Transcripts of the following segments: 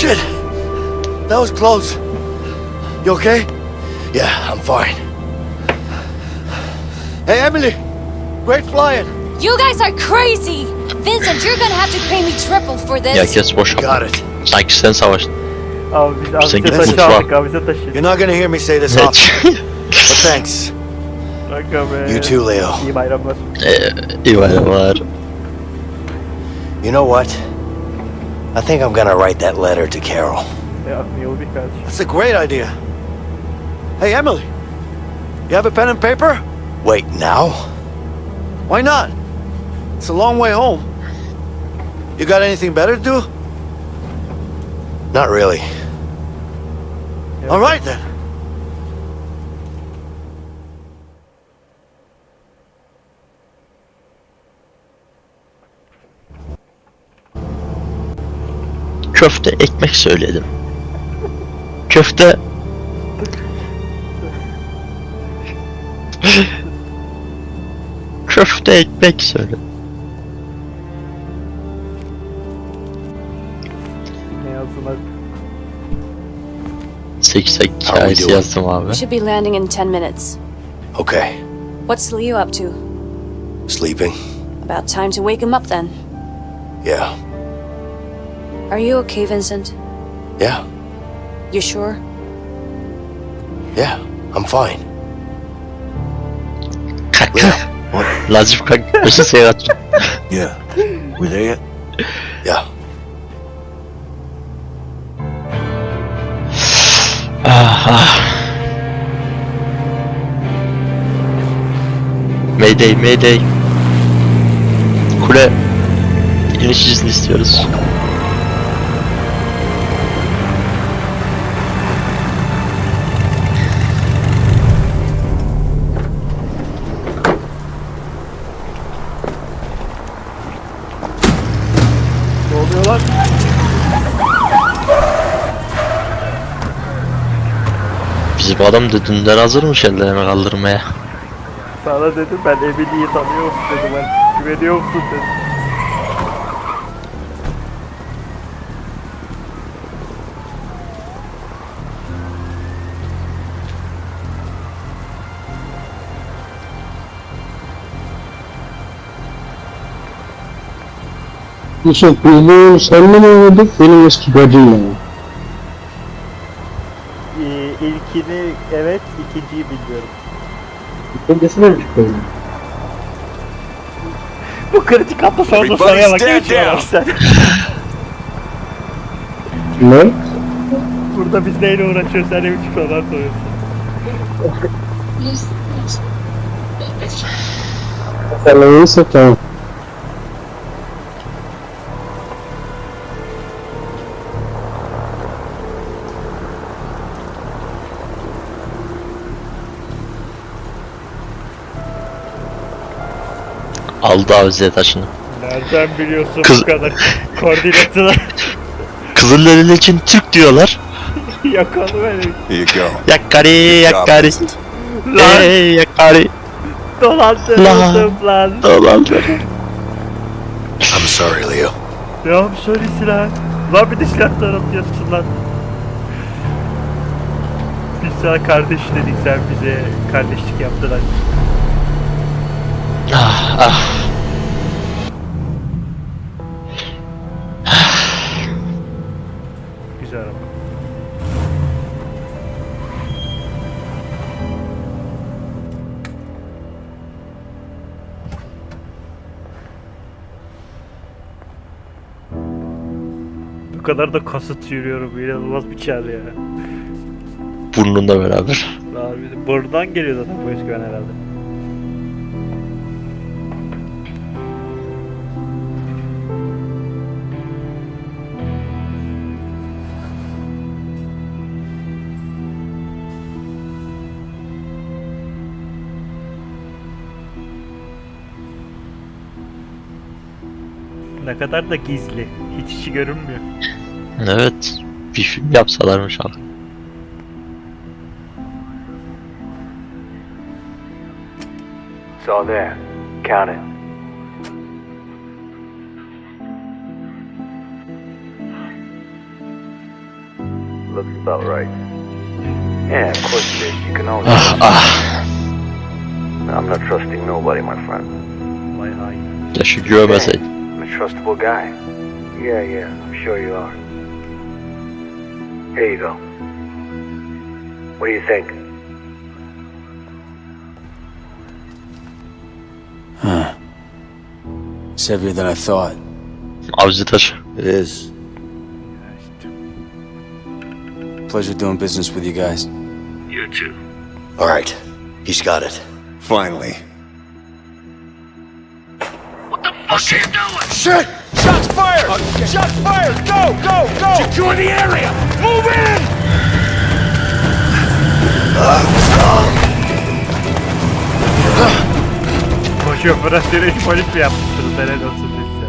Shit. That was close. You okay? Yeah, I'm fine. Hey, Emily. Great flying. You guys are crazy! Vincent, you're gonna have to pay me triple for this. Ya kes boş Got yapma. it. Sanki sen savaştın. Abi biz abize git taşı mutfağa. aldık abize taşı. You're not gonna hear me say this often, but thanks. Kanka be. You too, Leo. İyi bayramlar. Eee iyi bayramlar. You know what? I think I'm gonna write that letter to Carol. Ya yol bir kardeşim. That's a great idea. Hey, Emily. You have a pen and paper? Wait, now? Why not? It's a long way home. You got anything better to do? Not really. All right then. Köfte ekmek söyledim. Köfte... Köfte ekmek söyledim. Ne yazdılar? 8 How we hikayesi doing? yazdım abi. We should be landing in 10 minutes. Okay. What's Leo up to? Sleeping? About time to wake him up then. Yeah. Are you okay, Vincent? Yeah. You sure? Yeah. I'm fine. Kanka. Leo. What? Lazım kanka. Başın seyahat. Yeah. We there yet? Yeah. Ah, ah. Mayday, Mayday. Kule. İniş izni istiyoruz. Bizim adam da dünden hazırmış ellerini kaldırmaya. Sana dedim ben Emily'yi tanıyor musun dedim ben. Güveniyor musun dedim. Yusuf biliyorum sen mi oynadık benim eski bacım ya. Ee, ilkini evet, ikinciyi bilmiyorum. Öncesi de çıkıyor. Bu kritik hafta sonunda soruya bak. Ne biçim sen? Ne? Burada biz neyle uğraşıyoruz sen ne biçim sorular soruyorsun. Sen neyse tamam. Aldı avize taşını. Nereden biliyorsun Kız- bu kadar koordinatını? Kızılderili için Türk diyorlar. Yakalım beni. Here you go. Yakkari yakkari. Lan Ey yakkari. dolandırıldım lan. Dolandı. I'm sorry, Leo. Ya bir söyle silah. Lan bir de silah tanıtıyorsun lan. Biz sana kardeş dedik sen bize kardeşlik yaptılar. Ah ah. Güzel ama. Bu kadar da kasıt yürüyorum inanılmaz bir çar ya. Burnunla beraber. Abi buradan geliyor zaten bu özgüven herhalde. Ne kadar da gizli. Hiç içi görünmüyor. Evet. Bir film yapsalarmış abi. It's all there. Count it. Looks about right. Yeah, of course it is. You can always. Ah ah. I'm not trusting nobody, my friend. Keşke güvemeseydin. I'm a trustable guy. Yeah, yeah, I'm sure you are. Here you go. What do you think? It's heavier than I thought. Avcı taşı. It is. Pleasure doing business with you guys. You too. All right. He's got it. Finally. Oh, shit! Shit! Shots fired! Oh, Shots fired! Go! Go! Go! Secure the area! Move in! Koşu operasyonu hiç polis mi yapmışsınız? Helal olsun size.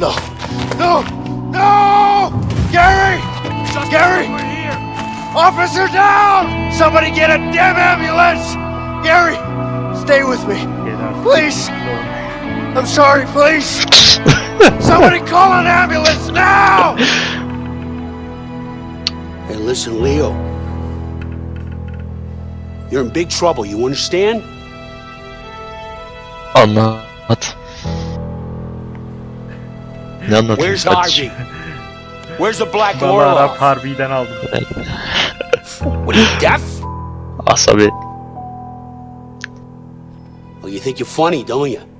No! No! No! Gary! Gary! Officer down! Somebody get a damn ambulance! Gary! Stay with me. Gel artık. Please! I'm sorry, please! Somebody call an ambulance now! Hey, listen, Leo. You're in big trouble, you understand? Anlat. Ne anlatayım Where's sadece? Harvey? Where's the Black Vallahi Arap Orlov? Harbi'den aldım. What are you, deaf? Asabi. Well, you think you're funny, don't you?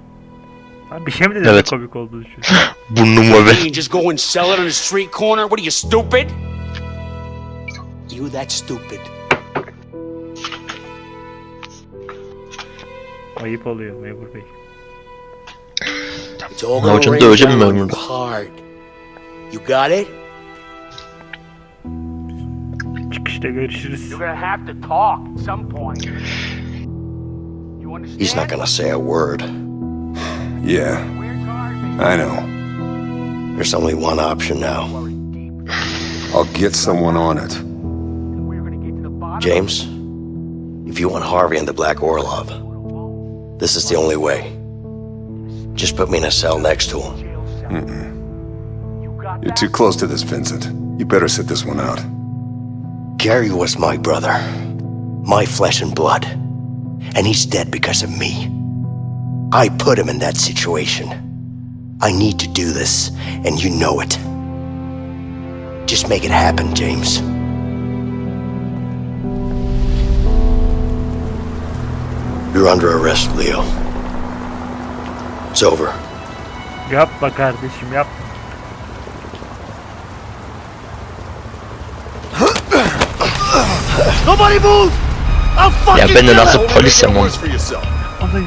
Bir şey mi dedim Evet. komik olduğunu düşün. Burnum ve You just go and sell it on the street corner? What are you, stupid? You that stupid. Ayıp oluyor memur bey. It's all gonna hocam, rain döveceğim down ben burada. hard. You got it? Çıkışta görüşürüz. You're gonna have to talk at some point. You understand? He's not gonna say a word. Yeah, I know. There's only one option now. I'll get someone on it. James, if you want Harvey and the Black Orlov, this is the only way. Just put me in a cell next to him. You're too close to this, Vincent. You better sit this one out. Gary was my brother, my flesh and blood, and he's dead because of me. I put him in that situation. I need to do this, and you know it. Just make it happen, James. You're under arrest, Leo. It's over. Yapma kardeşim yap. Nobody move! I'll fucking Ya ben de do nasıl it! polisem onu. Allah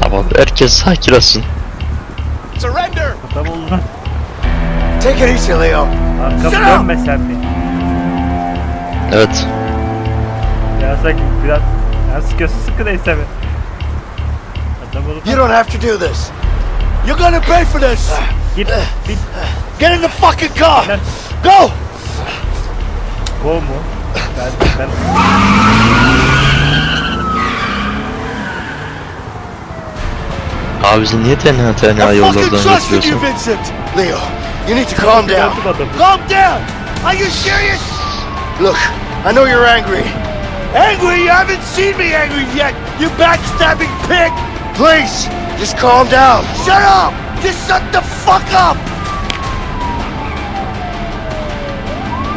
Tamam herkes sakin olsun. Surrender! adam oldu lan. Take it easy, Leo. Arkamı Sit dönmesen mi? Evet. Ya sanki biraz... Ya sıkıyorsun sıkı neyse mi? Adam olup... You don't have to do this. You're gonna pay for this. Git, git. Get in the fucking car. Go! Go mu? Ben, ben... Abi bizi niye tenha tenha I fucking yollardan trusted you, götürüyorsun? Vincent. Leo, you need to calm down. Calm down. Are you serious? Look, I know you're angry. Angry? You haven't seen me angry yet, you backstabbing pig. Please, just calm down. Shut up. Just shut the fuck up.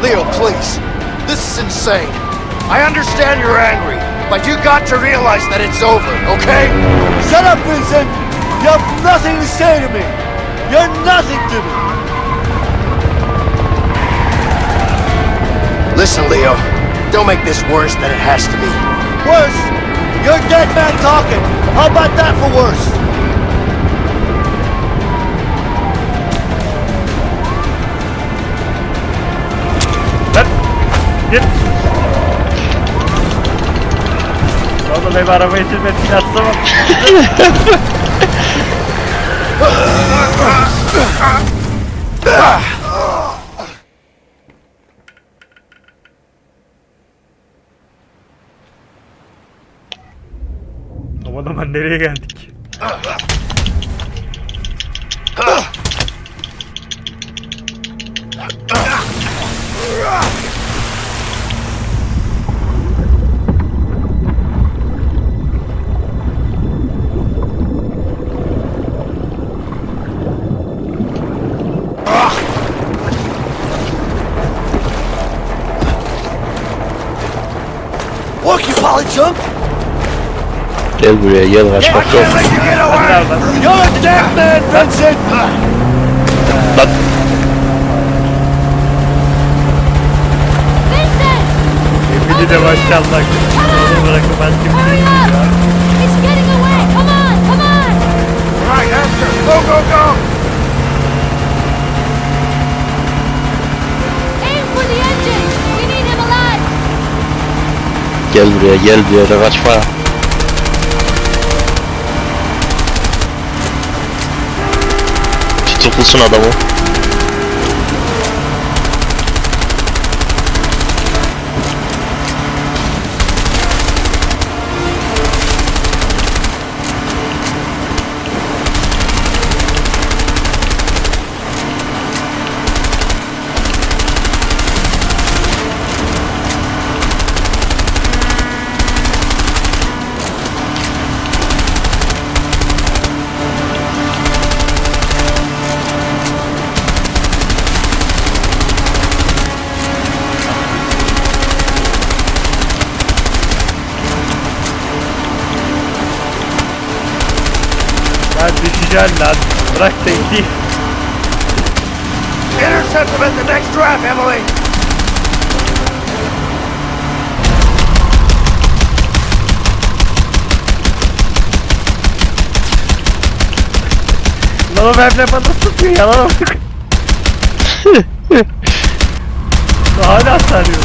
Leo, please. This is insane. I understand you're angry, but you got to realize that it's over, okay? Shut up, Vincent! You have nothing to say to me! You're nothing to me! Listen, Leo. Don't make this worse than it has to be. Worse? You're a dead man talking. How about that for worse? Lan! Git! Oğlum ev arabayı sürmesini atsana. Aman aman nereye geldik? Junk? Gel buraya gel kaçmak yok. You're a dead man, Vincent! Lan! Emily de maşallah. Onu bırakın ben kim Hurry up! ya. He's getting away! Come on! Come on! Right, after! Go, go, go! Gel buraya gel bir yere kaçma. Tutuklusun adamı. Düşeceksin lan. Bırak da iki. Intercept him at the next draft, Emily! Lan o benimle bana sıkıyor yalana bak. Hala sarıyor.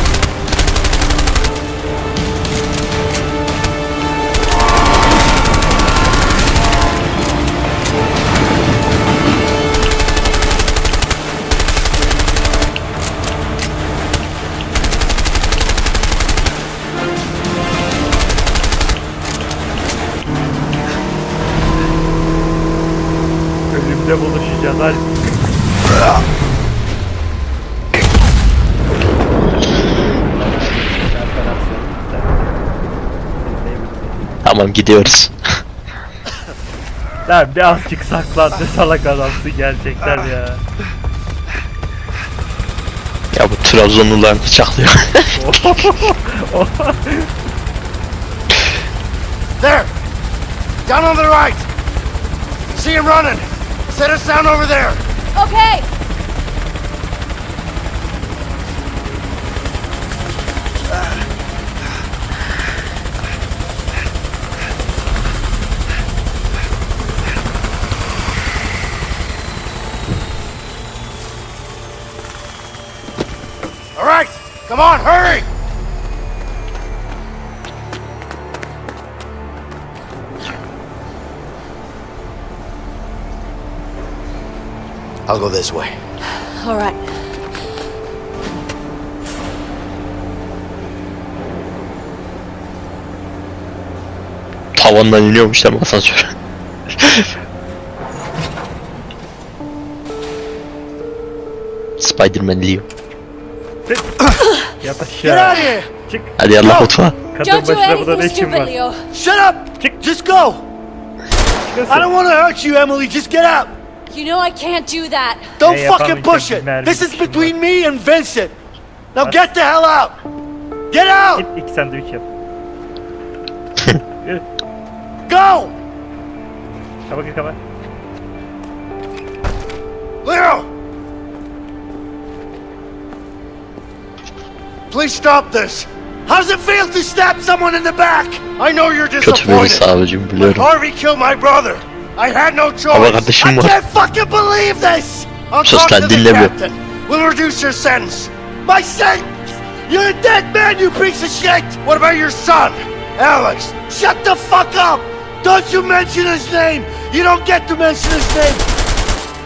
Tamam gidiyoruz. Lan bir azıcık saklan ne salak adamsın gerçekten ya. Ya bu Trabzonlular bıçaklıyor. There! Down on the right! See him running! Set us down over there! Okay! Come on, hurry! I'll go this way. Alright. Tavandan iniyormuş değil mi asansör? Spiderman Leo. Yat Get out aşağı. of here! Çık. Hadi yallah mutfağa. Kadın Don't do başına burada ne anything işin stupid, var? Leo. Shut up! Just go! I don't want to hurt you, Emily. Just get out! You know I can't do that. Don't Hey, fucking yapamayacağım, push it! mermi This is işim var. between me and Vincent! Now get the hell out! Get out! Git iki sandviç yap. Yürü. Go! Kapa kapa. Leo! Please stop this! How does it feel to stab someone in the back? I know you're disappointed. abicim But. Harvey killed my brother. I had no choice. Ama kardeşim I var. can't fucking believe this. I'll talk to the captain. We'll reduce your sentence. My sentence? You're a dead man, you piece of shit. What about your son, Alex? Shut the fuck up. Don't you mention his name. You don't get to mention his name.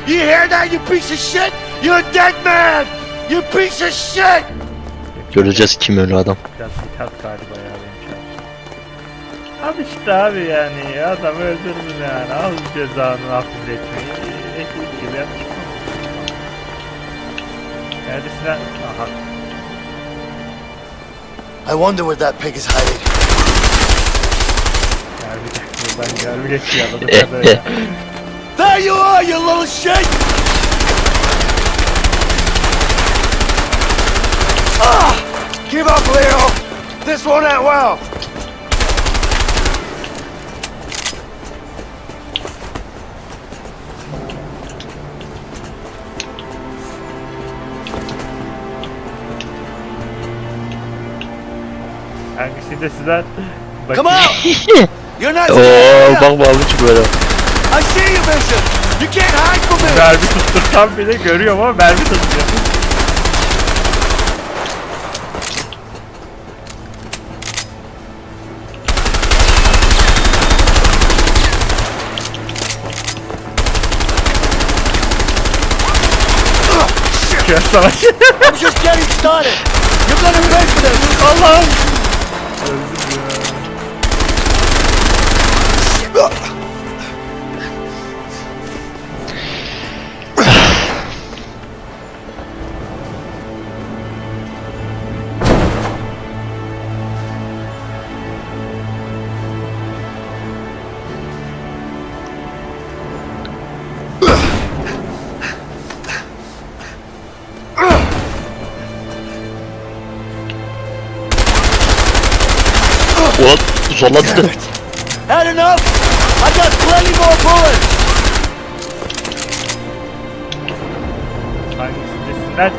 You hear that, you piece of shit? You're a dead man. You piece of shit. Göreceğiz kim ölü adam. Biraz tat galiba ya benim an. Al işte abi yani adam öldürdün yani al cezanı hafifletmeyi. Ekmek gibi yapmış. Neredesin lan? Aha. I wonder where that pig is hiding. Gel bir dakika buradan gel bir ya. There you are, you little shit! Ah! Give up, Leo! This won't end well! Hangisi sizler? Come out! You're not Oo bak bağlı çık böyle. I see you, Bishop! You can't hide from me! Mermi tuttursam bile görüyorum ama mermi tutmuyor. Kör savaşı. I'm just getting started. You're gonna for this. Allah'ım. so let's do it. Had enough? I got plenty more bullets! Nice, this is that.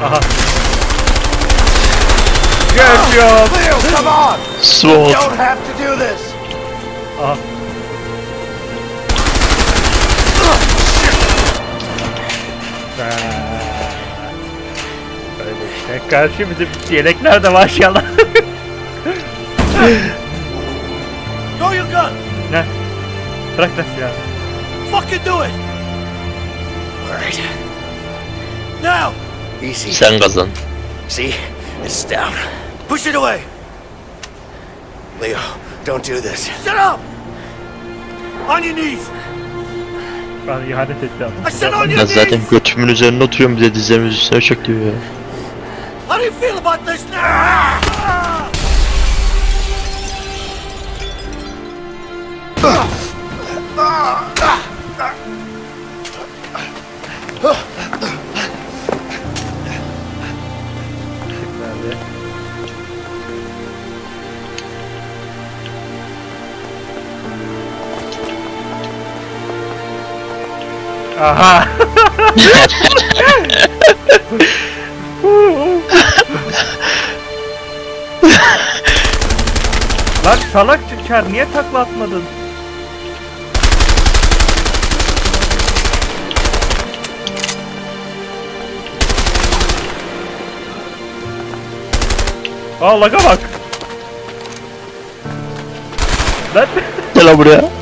uh -huh. Good job! Leo, come on! Sword. You don't have to do this! Uh -huh. Karşı bizim yelekler de maşallah. Throw your gun. ne? Bırak lan silahı. Fucking do it. Alright. Now. Easy. Sen kazan. See? It's down. Push it away. Leo, don't do this. Shut up! On your knees. Bana ihanet etti adam. I said on Ben your zaten knees. götümün üzerine oturuyorum bir de dizlerimin üstüne çök diyor ya. Do you feel about this now? Nerede? Salak çıkar niye takla atmadın? Aa laga bak. Lan Gel buraya.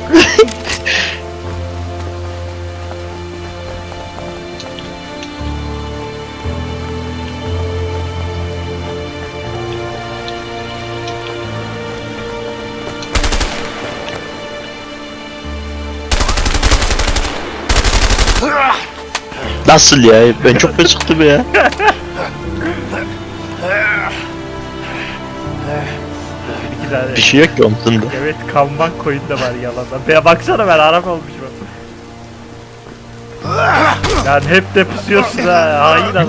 Nasıl ya? Ben çok mu çıktım ya? iki tane. Bir şey yok ki omzunda. Evet kanban koyun da var yalanda. Be baksana ben Arap olmuşum. Yani hep de pusuyorsun ha. Hain adam.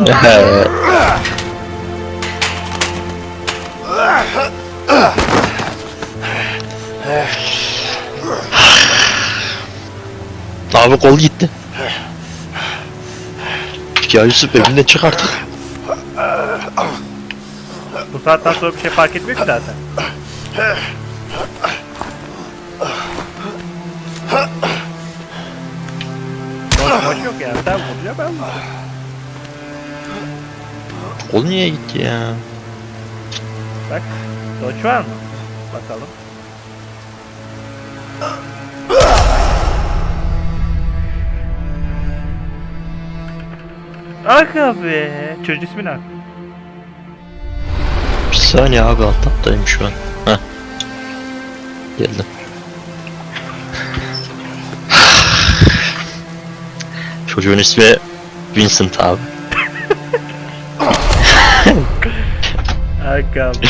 Abi kol gitti. Ya Yusuf evinden çık artık. Bu saatten sonra bir şey fark etmiyor ki zaten. Boş boş yok yani. Sen vuruyor ben vuruyorum. Kol niye gitti ya? Bak. Doç var mı? Bakalım. Aga be. Çocuk ismi ne? Bir saniye abi alt taptayım şu an. Heh. Geldim. Çocuğun ismi Vincent abi. Aga be.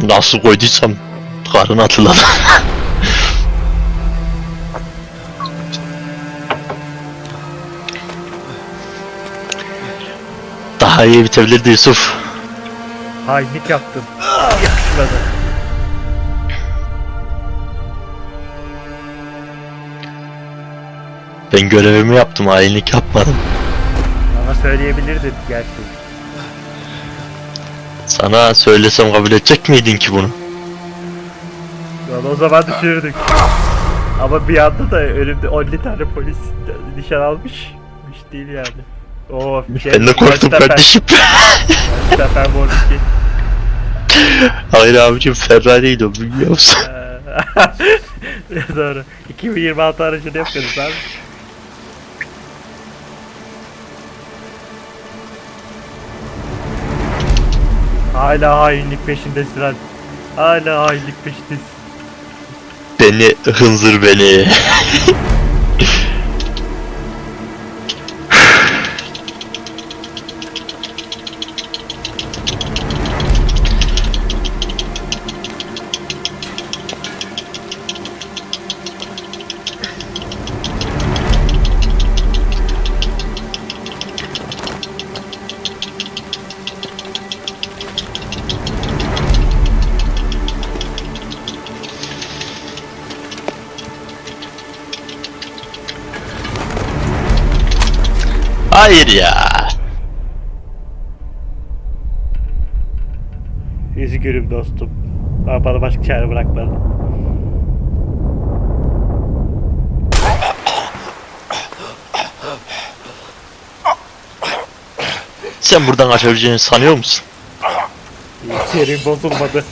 Nasıl koyduysam karın hatırladı. Daha iyi bitebilirdi Yusuf. Hainlik yaptım. Yakışmadı. Ben görevimi yaptım, hainlik yapmadım. söyleyebilirdim gerçi. Sana söylesem kabul edecek miydin ki bunu? Lan o zaman düşürdük. Ama bir anda da önümde 10 tane polis nişan almış. Hiç değil yani. Oo, şey, Ben de korktum Verstappen- kardeşim. Verstappen Borniki. Hayır abicim Ferrari'ydi o biliyor musun? Ee, Doğru. 2026 aracını yapıyoruz abi. Hala hainlik peşindesin lan. Hala hainlik peşindesin. Beni hınzır beni. Hayır ya. Üzgünüm dostum. Ama bana başka çare bırakmadın. Sen buradan kaçabileceğini sanıyor musun? Serin bozulmadı.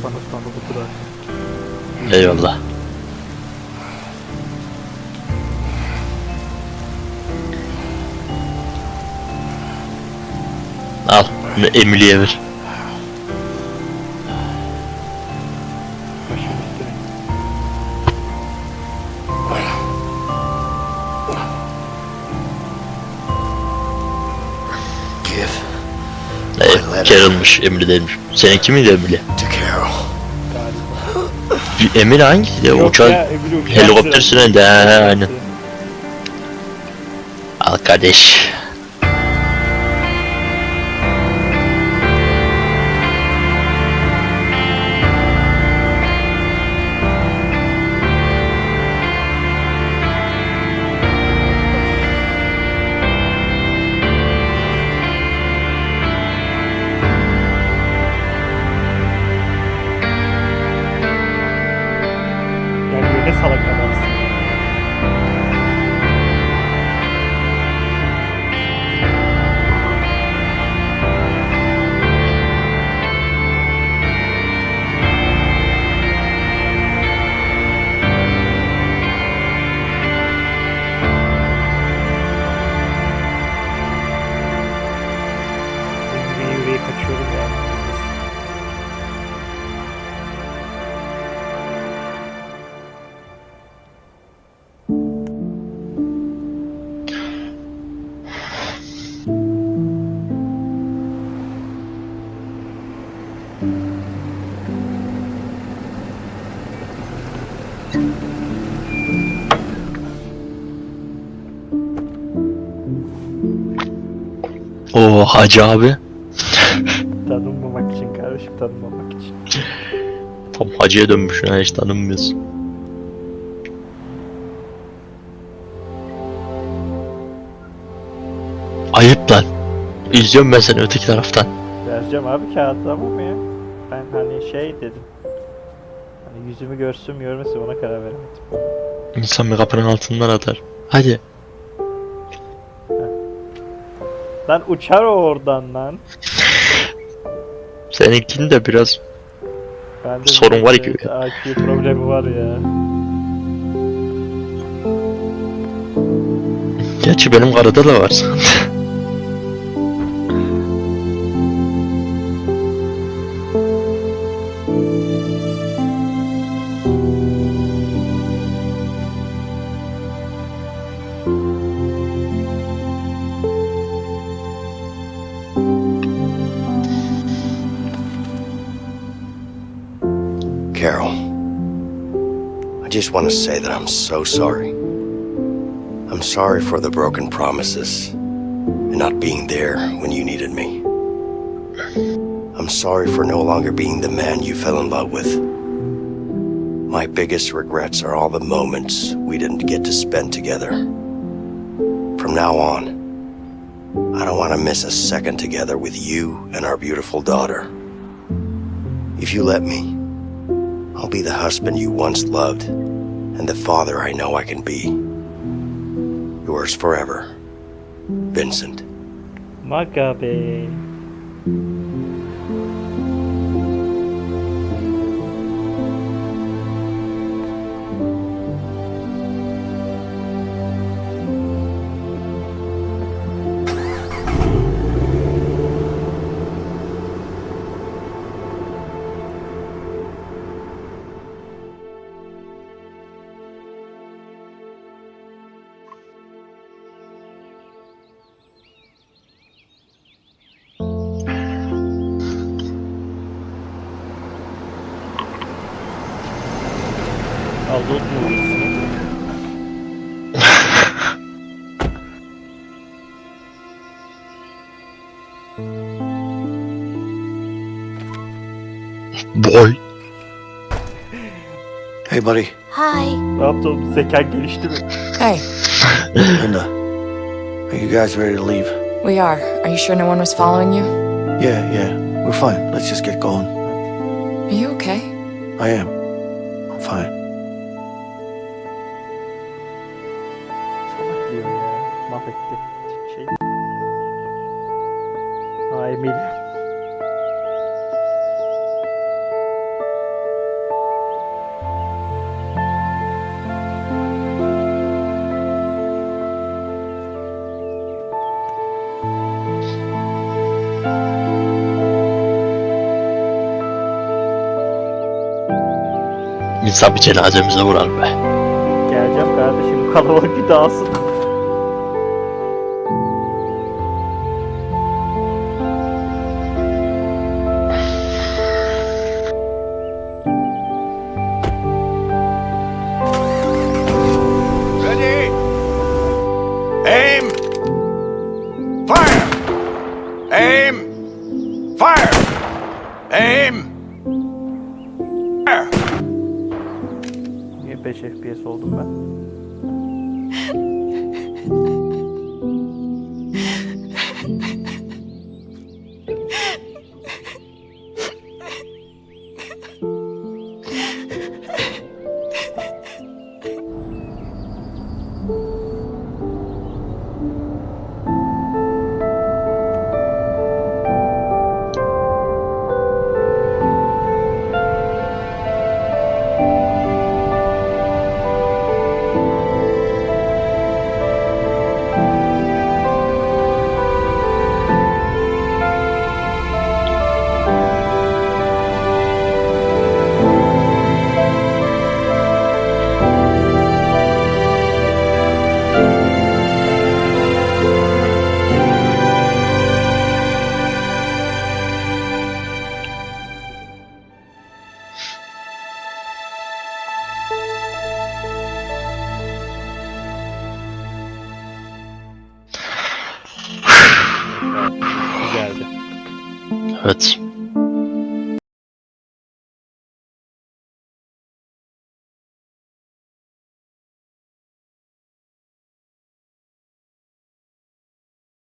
Yapan Osmanlı budur. Eyvallah. Al. Bunu Emily'ye ver. Carol'mış Emily değilmiş. Seninki miydi Emily? Emily hangisiydi? ya? Yok Uçan ya, öbürü uçak helikopter süren. süren de he, he, aynen. Al kardeş. Oo hacı abi. Tanınmamak için kardeşim tanınmamak için. Tam hacıya dönmüş ha hiç tanınmıyorsun. Ayıp lan. İzliyorum ben seni öteki taraftan. Vereceğim abi kağıdı ama mı ya? Ben hani şey dedim. Hani yüzümü görsün görmesin ona karar veremedim. İnsan bir kapının altından atar. Hadi. Lan uçar o oradan lan. Seninkinin de biraz Bende Sorun var gibi. IQ problemi var ya. Gerçi benim karada da var. Just want to say that I'm so sorry. I'm sorry for the broken promises and not being there when you needed me. I'm sorry for no longer being the man you fell in love with. My biggest regrets are all the moments we didn't get to spend together. From now on, I don't want to miss a second together with you and our beautiful daughter. If you let me, I'll be the husband you once loved and the father I know I can be. Yours forever, Vincent. Maga Boy. Hey, buddy. Hi. Ne yaptım? Zekan gelişti mi? Hey, Linda, are you guys ready to leave? we are. Are you sure no one was following you? Yeah, yeah, we're fine. Let's just get going. Are you okay? I am. I'm fine. İnsan bir cenazemize uğrar be. Geleceğim kardeşim. Kalabalık bir dağılsın.